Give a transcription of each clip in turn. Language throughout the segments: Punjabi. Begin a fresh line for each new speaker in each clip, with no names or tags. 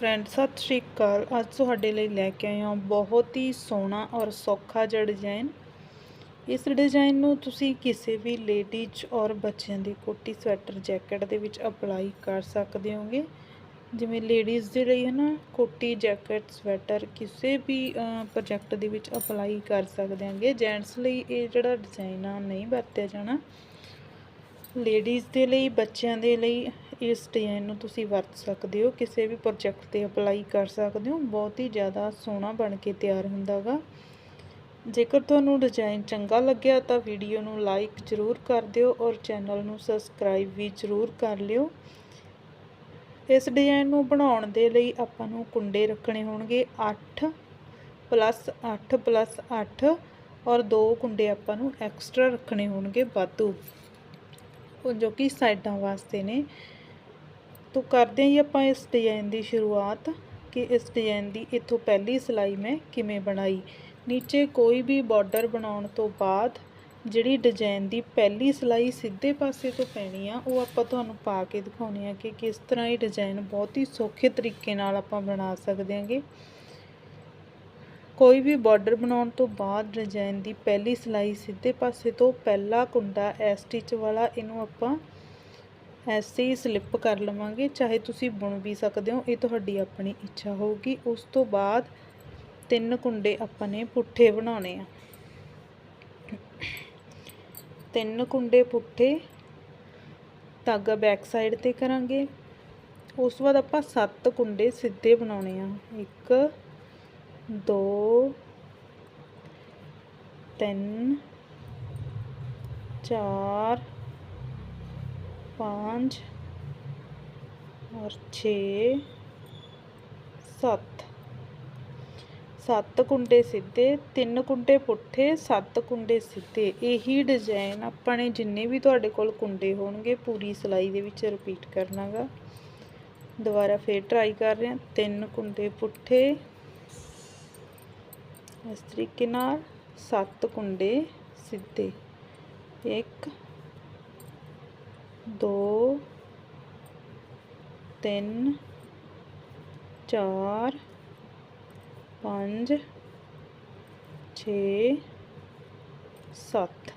ਫਰੈਂਡ ਸਤਿ ਸ਼੍ਰੀ ਅਕਾਲ। ਅੱਜ ਤੁਹਾਡੇ ਲਈ ਲੈ ਕੇ ਆਏ ਹਾਂ ਬਹੁਤ ਹੀ ਸੋਹਣਾ ਔਰ ਸੌਖਾ ਜਿਹਾ ਡਿਜ਼ਾਈਨ ਇਸ ਡਿਜ਼ਾਈਨ ਨੂੰ ਤੁਸੀਂ ਕਿਸੇ ਵੀ ਲੇਡੀਜ਼ ਔਰ ਬੱਚਿਆਂ ਦੀ ਕੋਟੀ ਸਵੈਟਰ ਜੈਕਟ ਦੇ ਵਿੱਚ ਅਪਲਾਈ ਕਰ ਸਕਦੇ ਹੋਗੇ। ਜਿਵੇਂ ਲੇਡੀਜ਼ ਦੇ ਲਈ ਹੈ ਨਾ, ਕੋਟੀ ਜੈਕਟ ਸਵੈਟਰ ਕਿਸੇ ਵੀ ਪ੍ਰੋਜੈਕਟ ਦੇ ਵਿੱਚ ਅਪਲਾਈ ਕਰ ਸਕਦੇ ਹਾਂਗੇ। ਜੈਂਟਸ ਲਈ ਇਹ ਜਿਹੜਾ ਡਿਜ਼ਾਈਨ ਆ, ਨਹੀਂ ਵਰਤਿਆ ਜਾਣਾ। ਲੇਡੀਜ਼ ਦੇ ਲਈ, ਬੱਚਿਆਂ ਦੇ ਲਈ ਇਸ ਡਿਜ਼ਾਈਨ ਨੂੰ ਤੁਸੀਂ ਵਰਤ ਸਕਦੇ ਹੋ, ਕਿਸੇ ਵੀ ਪ੍ਰੋਜੈਕਟ ਤੇ ਅਪਲਾਈ ਕਰ ਸਕਦੇ ਹੋ, ਬਹੁਤ ਹੀ ਜ਼ਿਆਦਾ ਸੋਹਣਾ ਬਣ ਕੇ ਤਿਆਰ ਹੁੰਦਾਗਾ ਜੇਕਰ ਤੁਹਾਨੂੰ ਡਿਜ਼ਾਈਨ ਚੰਗਾ ਲੱਗਿਆ ਤਾਂ ਵੀਡੀਓ ਨੂੰ ਲਾਈਕ ਜ਼ਰੂਰ ਕਰ ਦਿਓ ਔਰ ਚੈਨਲ ਨੂੰ ਸਬਸਕ੍ਰਾਈਬ ਵੀ ਜ਼ਰੂਰ ਕਰ ਲਿਓ। ਇਸ ਡਿਜ਼ਾਈਨ ਨੂੰ ਬਣਾਉਣ ਦੇ ਲਈ ਆਪਾਂ ਨੂੰ ਕੁੰਡੇ ਰੱਖਣੇ ਹੋਣਗੇ 8 ਪਲੱਸ 8 ਪਲੱਸ 8 ਔਰ ਦੋ ਕੁੰਡੇ ਆਪਾਂ ਨੂੰ ਐਕਸਟਰਾ ਰੱਖਣੇ ਹੋਣਗੇ ਵਾਧੂ। ਉਹ ਜੋ ਕਿ ਸਾਈਡਾਂ ਵਾਸਤੇ ਨੇ। ਤੋਂ ਕਰਦੇ ਹਾਂ ਜੀ ਆਪਾਂ ਇਸ ਡਿਜ਼ਾਈਨ ਦੀ ਸ਼ੁਰੂਆਤ ਕਿ ਇਸ ਡਿਜ਼ਾਈਨ ਦੀ ਇੱਥੋਂ ਪਹਿਲੀ ਸਿਲਾਈ ਮੈਂ ਕਿਵੇਂ ਬਣਾਈ। ਨੀਚੇ ਕੋਈ ਵੀ ਬਾਰਡਰ ਬਣਾਉਣ ਤੋਂ ਬਾਅਦ ਜਿਹੜੀ ਡਿਜ਼ਾਈਨ ਦੀ ਪਹਿਲੀ ਸਿਲਾਈ ਸਿੱਧੇ ਪਾਸੇ ਤੋਂ ਪੈਣੀ ਆ, ਉਹ ਆਪਾਂ ਤੁਹਾਨੂੰ ਪਾ ਕੇ ਦਿਖਾਉਣੀ ਆ ਕਿ ਕਿਸ ਤਰ੍ਹਾਂ ਇਹ ਡਿਜ਼ਾਈਨ ਬਹੁਤ ਹੀ ਸੌਖੇ ਤਰੀਕੇ ਨਾਲ ਆਪਾਂ ਬਣਾ ਸਕਦੇ ਹਾਂਗੇ। ਕੋਈ ਵੀ ਬਾਰਡਰ ਬਣਾਉਣ ਤੋਂ ਬਾਅਦ ਡਿਜ਼ਾਈਨ ਦੀ ਪਹਿਲੀ ਸਿਲਾਈ ਸਿੱਧੇ ਪਾਸੇ ਤੋਂ, ਪਹਿਲਾ ਕੁੰਡਾ ਐ ਸਟਿਚ ਵਾਲਾ, ਇਹਨੂੰ ਆਪਾਂ ਐਸੇ ਹੀ ਸਲਿੱਪ ਕਰ ਲਵਾਂਗੇ, ਚਾਹੇ ਤੁਸੀਂ ਬੁਣ ਵੀ ਸਕਦੇ ਹੋ, ਇਹ ਤੁਹਾਡੀ ਆਪਣੀ ਇੱਛਾ ਹੋਊਗੀ। ਉਸ ਤੋਂ ਬਾਅਦ ਤਿੰਨ ਕੁੰਡੇ ਆਪਾਂ ਨੇ ਪੁੱਠੇ ਬਣਾਉਣੇ ਆ। ਤਿੰਨ ਕੁੰਡੇ ਪੁੱਠੇ ਧਾਗਾ ਬੈਕ ਸਾਈਡ ਤੇ ਕਰਾਂਗੇ। ਉਸ ਤੋਂ ਬਾਅਦ ਆਪਾਂ ਸੱਤ ਕੁੰਡੇ ਸਿੱਧੇ ਬਣਾਉਣੇ ਆ। ਇੱਕ, ਦੋ, ਤਿੰਨ, ਚਾਰ पाँच और छे सत्त सत्त कुंडे सीधे तीन कुंडे पुट्ठे सत्त कुंडे सीधे यही डिजाइन अपने जिन्ने भी थोड़े कोल कुंडे होंगे पूरी सिलाई दे विच रिपीट करना गा दोबारा फिर ट्राई कर रहे हैं तीन कुंडे पुट्ठे इस तरीके नाल सत्त कुंडे सीधे एक ਦੋ, ਤਿੰਨ, ਚਾਰ, ਪੰਜ, ਛੇ, ਸੱਤ।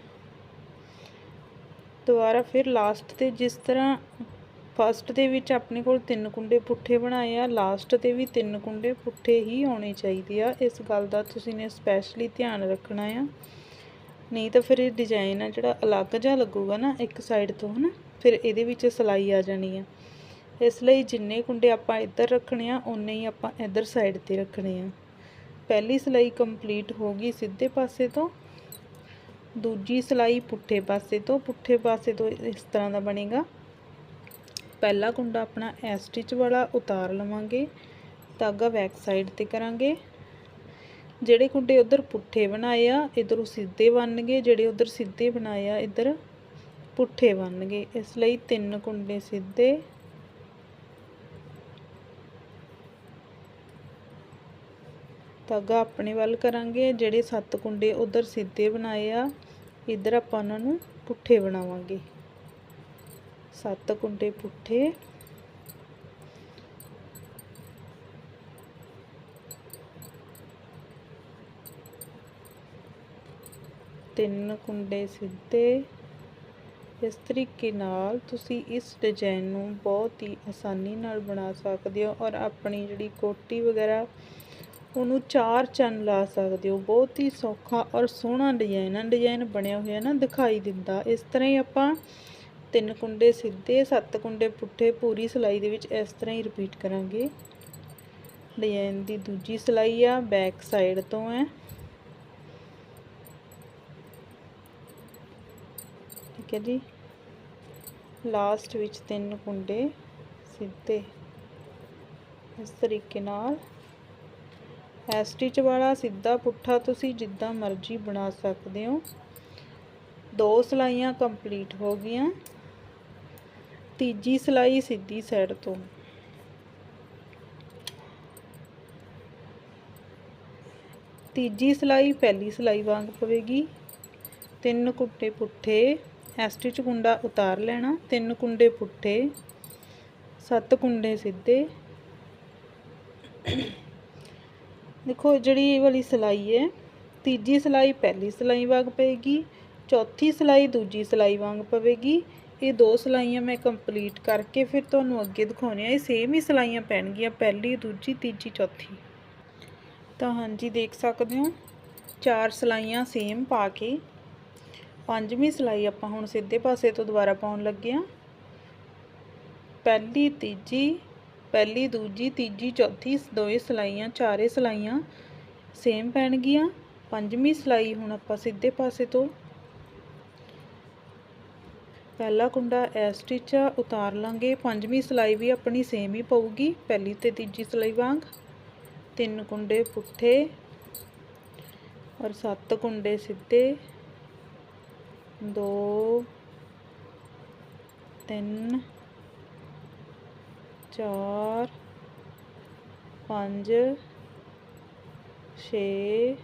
ਦੁਬਾਰਾ ਫਿਰ ਲਾਸਟ ਤੇ ਜਿਸ ਤਰ੍ਹਾਂ ਫਸਟ ਦੇ ਵਿੱਚ ਆਪਣੇ ਕੋਲ ਤਿੰਨ ਕੁੰਡੇ ਪੁੱਠੇ ਬਣਾਏ ਆ ਲਾਸਟ ਤੇ ਵੀ ਤਿੰਨ ਕੁੰਡੇ ਪੁੱਠੇ ਹੀ ਆਉਣੇ ਚਾਹੀਦੇ ਆ। ਇਸ ਗੱਲ ਦਾ ਤੁਸੀਂ ਨੇ ਸਪੈਸ਼ਲੀ ਧਿਆਨ ਰੱਖਣਾ ਆ। ਨਹੀਂ ਤਾਂ ਫਿਰ ਇਹ ਡਿਜ਼ਾਈਨ ਆ ਜਿਹੜਾ ਅਲੱਗ ਜਿਹਾ ਲੱਗੂਗਾ ਨਾ ਇੱਕ ਸਾਈਡ ਤੋਂ, ਹਨਾ? ਫਿਰ ਇਹਦੇ ਵਿੱਚ ਸਲਾਈ ਆ ਜਾਣੀ ਆ। ਇਸ ਲਈ ਜਿੰਨੇ ਕੁੰਡੇ ਆਪਾਂ ਇੱਧਰ ਰੱਖਣੇ ਆ ਉਨੇ ਹੀ ਆਪਾਂ ਇੱਧਰ ਸਾਈਡ ਤੇ ਰੱਖਣੇ ਆ। ਪਹਿਲੀ ਸਲਾਈ ਕੰਪਲੀਟ ਹੋ ਗਈ ਸਿੱਧੇ ਪਾਸੇ ਤੋਂ। ਦੂਜੀ ਸਲਾਈ ਪੁੱਠੇ ਪਾਸੇ ਤੋਂ, ਪੁੱਠੇ ਪਾਸੇ ਤੋਂ ਇਸ ਤਰ੍ਹਾਂ ਦਾ ਬਣੇਗਾ। ਪਹਿਲਾ ਕੁੰਡਾ ਆਪਣਾ ਐ ਸਟਿਚ ਵਾਲਾ ਉਤਾਰ ਲਵਾਂਗੇ। ਧਾਗਾ ਬੈਕ ਸਾਈਡ ਤੇ ਕਰਾਂਗੇ। ਜਿਹੜੇ ਕੁੰਡੇ ਉਧਰ ਪੁੱਠੇ ਬਣਾਏ ਆ, ਇਧਰੋਂ ਸਿੱਧੇ ਬਣਨਗੇ, ਜਿਹੜੇ ਉਧਰ ਸਿੱਧੇ ਬਣਾਏ ਆ ਇਧਰ। ਪੁੱਠੇ ਬਣਨਗੇ ਇਸ ਲਈ ਤਿੰਨ ਕੁੰਡੇ ਸਿੱਧੇ। ਧਾਗਾ ਆਪਣੇ ਵੱਲ ਕਰਾਂਗੇ। ਜਿਹੜੇ ਸੱਤ ਕੁੰਡੇ ਉਧਰ ਸਿੱਧੇ ਬਣਾਏ ਆ, ਇਧਰ ਆਪਾਂ ਉਹਨਾਂ ਨੂੰ ਪੁੱਠੇ ਬਣਾਵਾਂਗੇ। ਸੱਤ ਕੁੰਡੇ ਪੁੱਠੇ। ਤਿੰਨ ਕੁੰਡੇ ਸਿੱਧੇ। ਇਸ ਤਰੀਕੇ ਨਾਲ ਤੁਸੀਂ ਇਸ ਡਿਜ਼ਾਈਨ ਨੂੰ ਬਹੁਤ ਹੀ ਆਸਾਨੀ ਨਾਲ ਬਣਾ ਸਕਦੇ ਹੋ ਔਰ ਆਪਣੀ ਜਿਹੜੀ ਕੋਟੀ ਵਗੈਰਾ, ਉਹਨੂੰ ਚਾਰ ਚੰਨ ਲਾ ਸਕਦੇ ਹੋ। ਬਹੁਤ ਹੀ ਸੌਖਾ ਔਰ ਸੋਹਣਾ ਡਿਜ਼ਾਈਨ ਹੈ ਡਿਜ਼ਾਈਨ ਬਣਿਆ ਹੋਇਆ ਨਾ, ਦਿਖਾਈ ਦਿੰਦਾ। ਇਸ ਤਰ੍ਹਾਂ ਹੀ ਆਪਾਂ ਤਿੰਨ ਕੁੰਡੇ ਸਿੱਧੇ, ਸੱਤ ਕੁੰਡੇ ਪੁੱਠੇ, ਪੂਰੀ ਸਿਲਾਈ ਦੇ ਵਿੱਚ ਇਸ ਤਰ੍ਹਾਂ ਹੀ ਰਿਪੀਟ ਕਰਾਂਗੇ। ਡਿਜ਼ਾਈਨ ਦੀ ਦੂਜੀ ਸਿਲਾਈ ਆ ਬੈਕ ਸਾਈਡ ਤੋਂ ਹੈ। ਠੀਕ ਹੈ ਜੀ? ਲਾਸਟ ਵਿੱਚ ਤਿੰਨ ਕੁੰਡੇ ਸਿੱਧੇ। ਇਸ ਤਰੀਕੇ ਨਾਲ ਐ ਸਟਿਚ ਵਾਲਾ ਸਿੱਧਾ ਪੁੱਠਾ ਤੁਸੀਂ ਜਿੱਦਾਂ ਮਰਜ਼ੀ ਬਣਾ ਸਕਦੇ ਹੋ। ਦੋ ਸਲਾਈਆਂ ਕੰਪਲੀਟ ਹੋ ਗਈਆਂ। ਤੀਜੀ ਸਲਾਈ ਸਿੱਧੀ ਸਾਈਡ ਤੋਂ। ਤੀਜੀ ਸਲਾਈ ਪਹਿਲੀ ਸਲਾਈ ਵਾਂਗ ਪਵੇਗੀ। ਤਿੰਨ ਕੁੱਟੇ ਪੁੱਠੇ। ਐਸਟਿਚ ਕੁੰਡਾ ਉਤਾਰ ਲੈਣਾ, ਤਿੰਨ ਕੁੰਡੇ ਪੁੱਠੇ, ਸੱਤ ਕੁੰਡੇ ਸਿੱਧੇ। ਦੇਖੋ, ਜਿਹੜੀ ਇਹ ਵਾਲੀ ਸਿਲਾਈ ਹੈ, ਤੀਜੀ ਸਿਲਾਈ ਪਹਿਲੀ ਸਿਲਾਈ ਵਾਂਗ ਪਏਗੀ, ਚੌਥੀ ਸਿਲਾਈ ਦੂਜੀ ਸਿਲਾਈ ਵਾਂਗ ਪਵੇਗੀ। ਇਹ ਦੋ ਸਿਲਾਈਆਂ ਮੈਂ ਕੰਪਲੀਟ ਕਰਕੇ ਫਿਰ ਤੁਹਾਨੂੰ ਅੱਗੇ ਦਿਖਾਉਣੀ ਆ। ਇਹ ਸੇਮ ਹੀ ਸਿਲਾਈਆਂ ਪੈਣਗੀਆਂ, ਪਹਿਲੀ, ਦੂਜੀ, ਤੀਜੀ, ਚੌਥੀ। ਤਾਂ ਹਾਂਜੀ, ਦੇਖ ਸਕਦੇ ਹੋ, ਚਾਰ ਸਿਲਾਈਆਂ ਸੇਮ ਪਾ ਕੇ ਪੰਜਵੀਂ ਸਿਲਾਈ ਆਪਾਂ ਹੁਣ ਸਿੱਧੇ ਪਾਸੇ ਤੋਂ ਦੁਬਾਰਾ ਪਾਉਣ ਲੱਗੇ ਆ ਪਹਿਲੀ, ਤੀਜੀ, ਪਹਿਲੀ, ਦੂਜੀ, ਤੀਜੀ, ਚੌਥੀ ਦੋਏ ਸਿਲਾਈਆਂ, ਚਾਰੇ ਸਿਲਾਈਆਂ ਸੇਮ ਪੈਣਗੀਆਂ ਪੰਜਵੀਂ ਸਿਲਾਈ ਹੁਣ ਆਪਾਂ ਸਿੱਧੇ ਪਾਸੇ ਤੋਂ। ਪਹਿਲਾ ਕੁੰਡਾ ਇਸ ਸਟਿਚ ਉਤਾਰ ਲਾਂਗੇ। ਪੰਜਵੀਂ ਸਿਲਾਈ ਵੀ ਆਪਣੀ ਸੇਮ ਹੀ ਪਊਗੀ, ਪਹਿਲੀ ਤੇ ਤੀਜੀ ਸਿਲਾਈ ਵਾਂਗ। ਤਿੰਨ ਕੁੰਡੇ ਪੁੱਠੇ ਔਰ ਸੱਤ ਕੁੰਡੇ ਸਿੱਧੇ। ਦੋ ਤਿੰਨ ਚਾਰ ਪੰਜ ਛੇ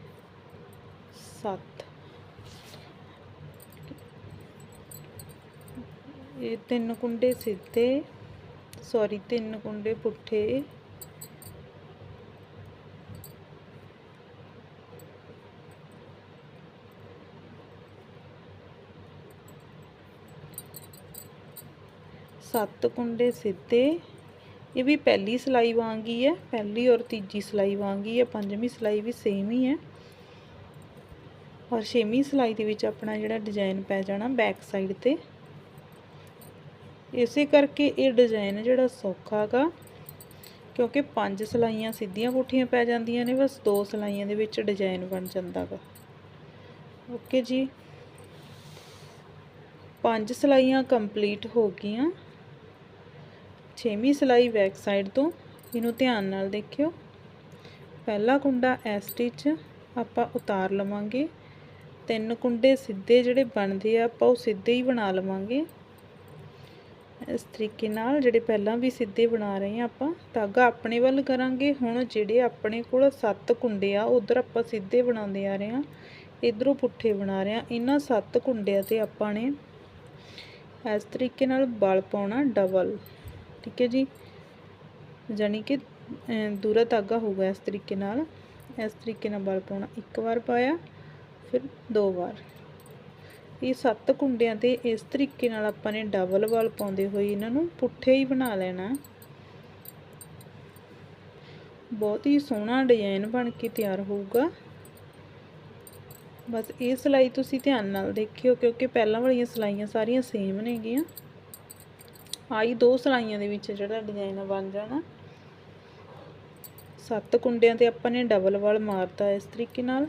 ਸੱਤ। ਇਹ ਤਿੰਨ ਕੁੰਡੇ ਸਿੱਧੇ ਸੋਰੀ ਤਿੰਨ ਕੁੰਡੇ ਪੁੱਠੇ। ਸੱਤ ਕੁੰਡੇ ਸਿੱਧੇ। ਇਹ ਵੀ ਪਹਿਲੀ ਸਿਲਾਈ ਵਾਂਗ ਹੀ ਹੈ। ਪਹਿਲੀ ਔਰ ਤੀਜੀ ਸਿਲਾਈ ਵਾਂਗ ਹੀ ਹੈ। ਪੰਜਵੀਂ ਸਿਲਾਈ ਵੀ ਸੇਮ ਹੀ ਹੈ। ਔਰ ਛੇਵੀਂ ਸਿਲਾਈ ਦੇ ਵਿੱਚ ਆਪਣਾ ਜਿਹੜਾ ਡਿਜ਼ਾਈਨ ਪੈ ਜਾਣਾ ਬੈਕ ਸਾਈਡ ਤੇ। ਇਸੇ ਕਰਕੇ ਇਹ ਡਿਜ਼ਾਈਨ ਜਿਹੜਾ ਸੌਖਾ ਹੈਗਾ ਕਿਉਂਕਿ ਪੰਜ ਸਿਲਾਈਆਂ ਸਿੱਧੀਆਂ ਕੋਠੀਆਂ ਪੈ ਜਾਂਦੀਆਂ ਨੇ, ਬਸ ਦੋ ਸਿਲਾਈਆਂ ਦੇ ਵਿੱਚ ਡਿਜ਼ਾਈਨ ਬਣ ਜਾਂਦਾ ਗਾ। ਓਕੇ ਜੀ। ਪੰਜ ਸਿਲਾਈਆਂ ਕੰਪਲੀਟ ਹੋ ਗਈਆਂ। ਛੇਵੀਂ ਸਿਲਾਈ ਬੈਕ ਸਾਈਡ ਤੋਂ ਇਹਨੂੰ ਧਿਆਨ ਨਾਲ ਦੇਖਿਓ। ਪਹਿਲਾ ਕੁੰਡਾ ਇਸ ਸਟਿਚ ਆਪਾਂ ਉਤਾਰ ਲਵਾਂਗੇ। ਤਿੰਨ ਕੁੰਡੇ ਸਿੱਧੇ ਜਿਹੜੇ ਬਣਦੇ ਆ, ਆਪਾਂ ਉਹ ਸਿੱਧੇ ਹੀ ਬਣਾ ਲਵਾਂਗੇ। ਇਸ ਤਰੀਕੇ ਨਾਲ ਜਿਹੜੇ ਪਹਿਲਾਂ ਵੀ ਸਿੱਧੇ ਬਣਾ ਰਹੇ ਆ ਆਪਾਂ, ਧਾਗਾ ਆਪਣੇ ਵੱਲ ਕਰਾਂਗੇ। ਹੁਣ ਜਿਹੜੇ ਆਪਣੇ ਕੋਲ ਸੱਤ ਕੁੰਡੇ ਆ, ਉਧਰ ਆਪਾਂ ਸਿੱਧੇ ਬਣਾਉਂਦੇ ਆ ਰਹੇ ਆ, ਇਧਰੋਂ ਪੁੱਠੇ ਬਣਾ ਰਹੇ ਆ। ਇਹਨਾਂ ਸੱਤ ਕੁੰਡਿਆਂ ਤੇ ਆਪਾਂ ਨੇ ਇਸ ਤਰੀਕੇ ਨਾਲ ਬਲ ਪਾਉਣਾ ਡਬਲ ਠੀਕ ਹੈ ਜੀ। ਜਾਨੀ ਕਿ ਦੂਰਾ ਧਾਗਾ ਹੋਊਗਾ ਇਸ ਤਰੀਕੇ ਨਾਲ। ਇਸ ਤਰੀਕੇ ਨਾਲ ਬਲ ਪਾਉਣਾ ਇੱਕ ਵਾਰ ਪਾਇਆ, ਫਿਰ ਦੋ ਵਾਰ। ਇਹ ਸੱਤ ਕੁੰਡਿਆਂ ਤੇ ਇਸ ਤਰੀਕੇ ਨਾਲ ਆਪਾਂ ਨੇ ਡਬਲ ਬਲ ਪਾਉਂਦੇ ਹੋਏ ਇਹਨਾਂ ਨੂੰ ਪੁੱਠੇ ਹੀ ਬਣਾ ਲੈਣਾ। ਬਹੁਤ ਹੀ ਸੋਹਣਾ ਡਿਜ਼ਾਈਨ ਬਣ ਕੇ ਤਿਆਰ ਹੋਊਗਾ। ਬਸ ਇਹ ਸਿਲਾਈ ਤੁਸੀਂ ਧਿਆਨ ਨਾਲ ਦੇਖਿਓ, ਕਿਉਂਕਿ ਪਹਿਲਾਂ ਵਾਲੀਆਂ ਸਿਲਾਈਆਂ ਸਾਰੀਆਂ ਸੇਮ ਨੇਗੀਆਂ। ਆਈ ਦੋ ਸਲਾਈਆਂ ਦੇ ਵਿੱਚ ਜਿਹੜਾ ਡਿਜ਼ਾਈਨ ਬਣ ਜਾਣਾ। ਸੱਤ ਕੁੰਡਿਆਂ ਤੇ ਆਪਾਂ ਨੇ ਡਬਲ ਵਾਲ ਮਾਰਤਾ ਇਸ ਤਰੀਕੇ ਨਾਲ।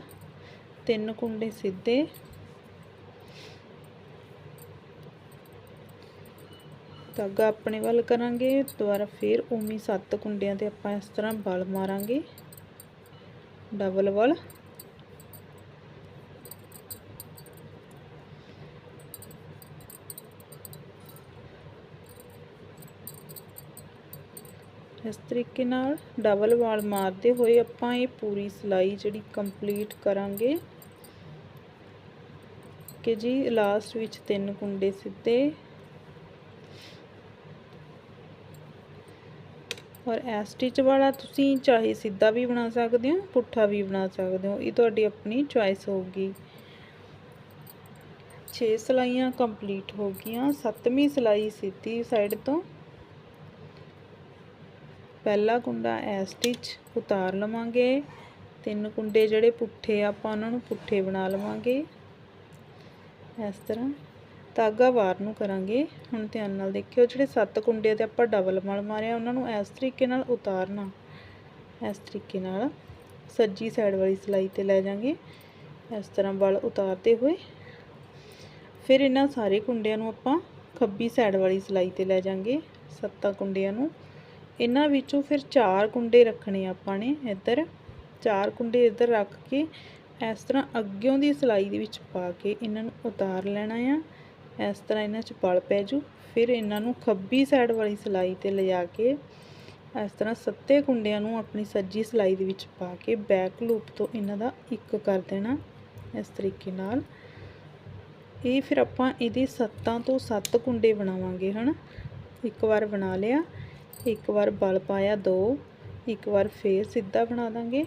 ਤਿੰਨ ਕੁੰਡੇ ਸਿੱਧੇ। ਧਾਗਾ ਆਪਣੇ ਵੱਲ ਕਰਾਂਗੇ, ਦੁਬਾਰਾ ਫੇਰ ਉਵੇਂ ਸੱਤ ਕੁੰਡਿਆਂ ਤੇ ਆਪਾਂ ਇਸ ਤਰ੍ਹਾਂ ਬਲ ਮਾਰਾਂਗੇ। ਡਬਲ ਵਾਲ ਇਸ ਤਰੀਕੇ ਨਾਲ ਡਬਲ ਵਾਲ ਮਾਰਦੇ ਹੋਏ ਆਪਾਂ ਇਹ ਪੂਰੀ ਸਿਲਾਈ ਜਿਹੜੀ ਕੰਪਲੀਟ ਕਰਾਂਗੇ। ਕਿ ਜੀ ਲਾਸਟ ਵਿੱਚ ਤਿੰਨ ਕੁੰਡੇ ਸਿੱਧੇ। ਔਰ ਐ ਸਟਿਚ ਵਾਲਾ ਤੁਸੀਂ ਚਾਹੇ ਸਿੱਧਾ ਵੀ ਬਣਾ ਸਕਦੇ ਹੋ, ਪੁੱਠਾ ਵੀ ਬਣਾ ਸਕਦੇ ਹੋ, ਇਹ ਤੁਹਾਡੀ ਆਪਣੀ ਚੁਆਇਸ ਹੋਊਗੀ। 6 ਸਲਾਈਆਂ ਕੰਪਲੀਟ ਹੋ ਗਈਆਂ, ਸੱਤਵੀਂ ਸਲਾਈ ਸਿੱਧੀ ਸਾਈਡ ਤੋਂ। ਪਹਿਲਾ ਕੁੰਡਾ ਐ ਸਟਿਚ ਉਤਾਰ ਲਵਾਂਗੇ। ਤਿੰਨ ਕੁੰਡੇ ਜਿਹੜੇ ਪੁੱਠੇ ਆਪਾਂ ਉਹਨਾਂ ਨੂੰ ਪੁੱਠੇ ਬਣਾ ਲਵਾਂਗੇ। ਇਸ ਤਰ੍ਹਾਂ ਧਾਗਾ ਵਾਰ ਨੂੰ ਕਰਾਂਗੇ। ਹੁਣ ਧਿਆਨ ਨਾਲ ਦੇਖਿਓ, ਜਿਹੜੇ ਸੱਤ ਕੁੰਡੇ ਤੇ ਆਪਾਂ ਡਬਲ ਮਲ ਮਾਰਿਆ, ਉਹਨਾਂ ਨੂੰ ਇਸ ਤਰੀਕੇ ਨਾਲ ਉਤਾਰਨਾ। ਇਸ ਤਰੀਕੇ ਨਾਲ ਸੱਜੀ ਸਾਈਡ ਵਾਲੀ ਸਲਾਈ ਤੇ ਲੈ ਜਾਾਂਗੇ। ਇਸ ਤਰ੍ਹਾਂ ਵਲ ਉਤਾਰਦੇ ਹੋਏ। ਫਿਰ ਇਹਨਾਂ ਸਾਰੇ ਕੁੰਡਿਆਂ ਨੂੰ ਆਪਾਂ ਖੱਬੀ ਸਾਈਡ ਵਾਲੀ ਸਲਾਈ ਤੇ ਲੈ ਜਾਾਂਗੇ। ਸੱਤਾਂ ਕੁੰਡਿਆਂ ਨੂੰ ਇਹਨਾਂ ਵਿੱਚੋਂ ਫਿਰ ਚਾਰ ਕੁੰਡੇ ਰੱਖਣੇ ਆਪਾਂ ਨੇ ਇੱਧਰ। ਚਾਰ ਕੁੰਡੇ ਇੱਧਰ ਰੱਖ ਕੇ ਇਸ ਤਰ੍ਹਾਂ ਅੱਗਿਓਂ ਦੀ ਸਲਾਈ ਦੇ ਵਿੱਚ ਪਾ ਕੇ ਇਹਨਾਂ ਨੂੰ ਉਤਾਰ ਲੈਣਾ ਆ। ਇਸ ਤਰ੍ਹਾਂ ਇਹਨਾਂ 'ਚ ਪਲ ਪੈ ਜੂ। ਫਿਰ ਇਹਨਾਂ ਨੂੰ ਖੱਬੀ ਸਾਈਡ ਵਾਲੀ ਸਲਾਈ ਤੇ ਲਿਜਾ ਕੇ ਇਸ ਤਰ੍ਹਾਂ ਸੱਤੇ ਕੁੰਡਿਆਂ ਨੂੰ ਆਪਣੀ ਸੱਜੀ ਸਲਾਈ ਦੇ ਵਿੱਚ ਪਾ ਕੇ ਬੈਕ ਲੂਪ ਤੋਂ ਇਹਨਾਂ ਦਾ ਇੱਕ ਕਰ ਦੇਣਾ ਇਸ ਤਰੀਕੇ ਨਾਲ। ਇਹ ਫਿਰ ਆਪਾਂ ਇਹਦੇ ਸੱਤਾਂ ਤੋਂ ਸੱਤ ਕੁੰਡੇ ਬਣਾਵਾਂਗੇ, ਹਨ? ਇੱਕ ਵਾਰ ਬਣਾ ਲਿਆ। ਇੱਕ ਵਾਰ ਬਲ ਪਾਇਆ ਦੋ, ਇੱਕ ਵਾਰ ਫੇਰ ਸਿੱਧਾ ਬਣਾ ਦਾਂਗੇ।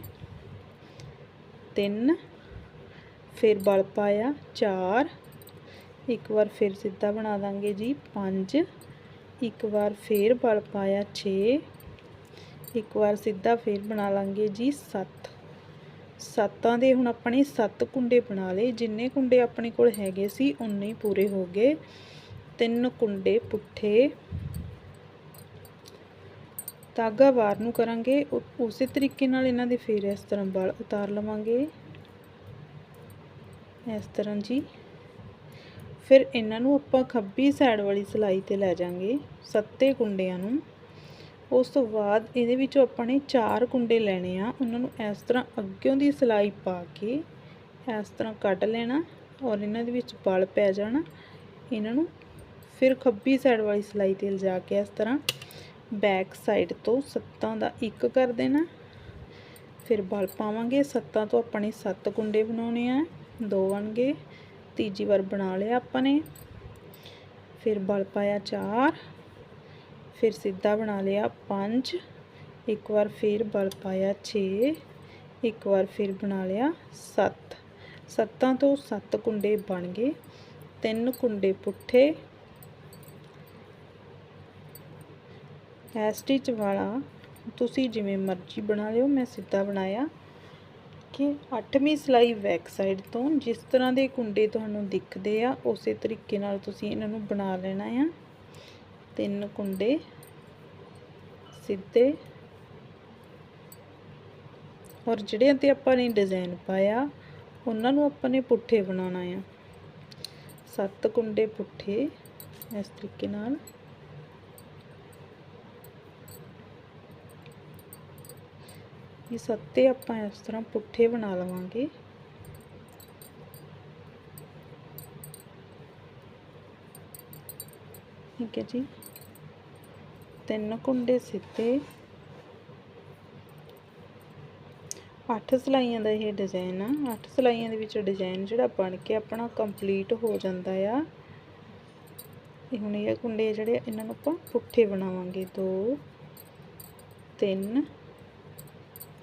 ਤਿੰਨ, ਫਿਰ ਬਲ ਪਾਇਆ 4 ਇੱਕ ਵਾਰ ਫਿਰ ਸਿੱਧਾ ਬਣਾ ਦਾਂਗੇ ਜੀ 5 ਇੱਕ ਵਾਰ ਫੇਰ ਬਲ ਪਾਇਆ 6 ਇੱਕ ਵਾਰ ਸਿੱਧਾ ਫੇਰ ਬਣਾ ਲਾਂਗੇ ਜੀ 7 ਸੱਤਾਂ ਦੇ ਹੁਣ ਆਪਣੇ 7 ਕੁੰਡੇ ਬਣਾ ਲਏ, ਜਿੰਨੇ ਕੁੰਡੇ ਆਪਣੇ ਕੋਲ ਹੈਗੇ ਸੀ, ਉਨੇ ਹੀ ਪੂਰੇ ਹੋ ਗਏ। ਤਿੰਨ ਕੁੰਡੇ ਪੁੱਠੇ ਧਾਗਾ ਬਾਹਰ ਨੂੰ ਕਰਾਂਗੇ। ਉ- ਉਸੇ ਤਰੀਕੇ ਨਾਲ ਇਹਨਾਂ ਦੇ ਫੇਰ ਇਸ ਤਰ੍ਹਾਂ ਬਲ ਉਤਾਰ ਲਵਾਂਗੇ। ਇਸ ਤਰ੍ਹਾਂ ਜੀ। ਫਿਰ ਇਹਨਾਂ ਨੂੰ ਆਪਾਂ ਖੱਬੀ ਸਾਈਡ ਵਾਲੀ ਸਲਾਈ ਤੇ ਲੈ ਜਾਾਂਗੇ, ਸੱਤੇ ਕੁੰਡਿਆਂ ਨੂੰ। ਉਸ ਤੋਂ ਬਾਅਦ ਇਹਦੇ ਵਿੱਚੋਂ ਆਪਾਂ ਨੇ ਚਾਰ ਕੁੰਡੇ ਲੈਣੇ ਆ। ਉਹਨਾਂ ਨੂੰ ਇਸ ਤਰ੍ਹਾਂ ਅੱਗਿਓਂ ਦੀ ਸਲਾਈ ਪਾ ਕੇ ਇਸ ਤਰ੍ਹਾਂ ਕੱਢ ਲੈਣਾ ਔਰ ਇਹਨਾਂ ਦੇ ਵਿੱਚ ਬਲ ਪੈ ਜਾਣਾ। ਇਹਨਾਂ ਨੂੰ ਫਿਰ ਖੱਬੀ ਸਾਈਡ ਵਾਲੀ ਸਲਾਈ ਤੇ ਲਿਜਾ ਕੇ ਇਸ ਤਰ੍ਹਾਂ ਬੈਕ ਸਾਈਡ ਤੋਂ ਸੱਤਾਂ ਦਾ ਇੱਕ ਕਰ ਦੇਣਾ। ਫਿਰ ਬਲ ਪਾਵਾਂਗੇ। ਸੱਤਾਂ ਤੋਂ ਆਪਾਂ ਨੇ ਸੱਤ ਕੁੰਡੇ ਬਣਾਉਣੇ ਆ। ਦੋ ਬਣ ਗਏ ਤੀਜੀ ਵਾਰ ਬਣਾ ਲਿਆ ਆਪਾਂ ਨੇ। ਫਿਰ ਬਲ ਪਾਇਆ 4 ਫਿਰ ਸਿੱਧਾ ਬਣਾ ਲਿਆ 5 ਇੱਕ ਵਾਰ ਫਿਰ ਬਲ ਪਾਇਆ 6 ਇੱਕ ਵਾਰ ਫਿਰ ਬਣਾ ਲਿਆ 7 ਸੱਤਾਂ ਤੋਂ 7 ਕੁੰਡੇ ਬਣ ਗਏ। ਤਿੰਨ ਕੁੰਡੇ ਪੁੱਠੇ। ਇਹ ਸਟਿਚ ਵਾਲਾ, ਤੁਸੀਂ ਜਿਵੇਂ ਮਰਜ਼ੀ ਬਣਾ ਲਿਓ, ਮੈਂ ਸਿੱਧਾ ਬਣਾਇਆ ਕਿ 8ਵੀਂ ਸਿਲਾਈ ਬੈਕ ਸਾਈਡ ਤੋਂ ਜਿਸ ਤਰ੍ਹਾਂ ਦੇ ਕੁੰਡੇ ਤੁਹਾਨੂੰ ਦਿਖਦੇ ਆ, ਉਸੇ ਤਰੀਕੇ ਨਾਲ ਤੁਸੀਂ ਇਹਨਾਂ ਨੂੰ ਬਣਾ ਲੈਣਾ ਆ। ਤਿੰਨ ਕੁੰਡੇ ਸਿੱਧੇ। ਔਰ ਜਿਹੜਿਆਂ ਤੇ ਆਪਾਂ ਨੇ ਡਿਜ਼ਾਈਨ ਪਾਇਆ, ਉਹਨਾਂ ਨੂੰ ਆਪਾਂ ਨੇ ਪੁੱਠੇ ਬਣਾਉਣਾ ਆ। ਸੱਤ ਕੁੰਡੇ ਪੁੱਠੇ, ਇਸ ਤਰੀਕੇ ਨਾਲ। ਇਹ ਸੱਤੇ ਆਪਾਂ ਇਸ ਤਰ੍ਹਾਂ ਪੁੱਠੇ ਬਣਾ ਲਵਾਂਗੇ। ਠੀਕ ਹੈ ਜੀ। ਤਿੰਨ ਕੁੰਡੇ ਸਿੱਧੇ। ਅੱਠ ਸਲਾਈਆਂ ਦਾ ਇਹ ਡਿਜ਼ਾਈਨ ਆ। ਅੱਠ ਸਲਾਈਆਂ ਦੇ ਵਿੱਚ ਡਿਜ਼ਾਈਨ ਜਿਹੜਾ ਬਣ ਕੇ ਆਪਣਾ ਕੰਪਲੀਟ ਹੋ ਜਾਂਦਾ ਆ। ਇਹ ਹੁਣ ਇਹ ਕੁੰਡੇ ਜਿਹੜੇ ਇਹਨਾਂ ਨੂੰ ਆਪਾਂ ਪੁੱਠੇ ਬਣਾਵਾਂਗੇ। 2 3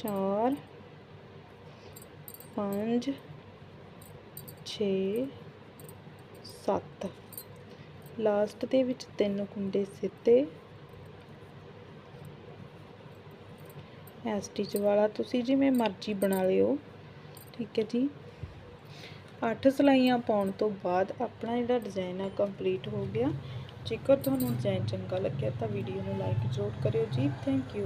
4 5 6 7 ਲਾਸਟ ਦੇ ਵਿੱਚ ਤਿੰਨ ਕੁੰਡੇ ਸਿੱਧੇ। ਐ ਸਟਿਚ ਵਾਲਾ ਤੁਸੀਂ ਜਿਵੇਂ ਮਰਜ਼ੀ ਬਣਾ ਲਿਓ। ਠੀਕ ਹੈ ਜੀ। 8 ਸਲਾਈਆਂ ਪਾਉਣ ਤੋਂ ਬਾਅਦ ਆਪਣਾ ਜਿਹੜਾ ਡਿਜ਼ਾਈਨ ਆ ਕੰਪਲੀਟ ਹੋ ਗਿਆ। ਜੇਕਰ ਤੁਹਾਨੂੰ ਡਿਜ਼ਾਈਨ ਚੰਗਾ ਲੱਗਿਆ ਤਾਂ ਵੀਡੀਓ ਨੂੰ ਲਾਈਕ ਜ਼ਰੂਰ ਕਰਿਓ ਜੀ। Thank you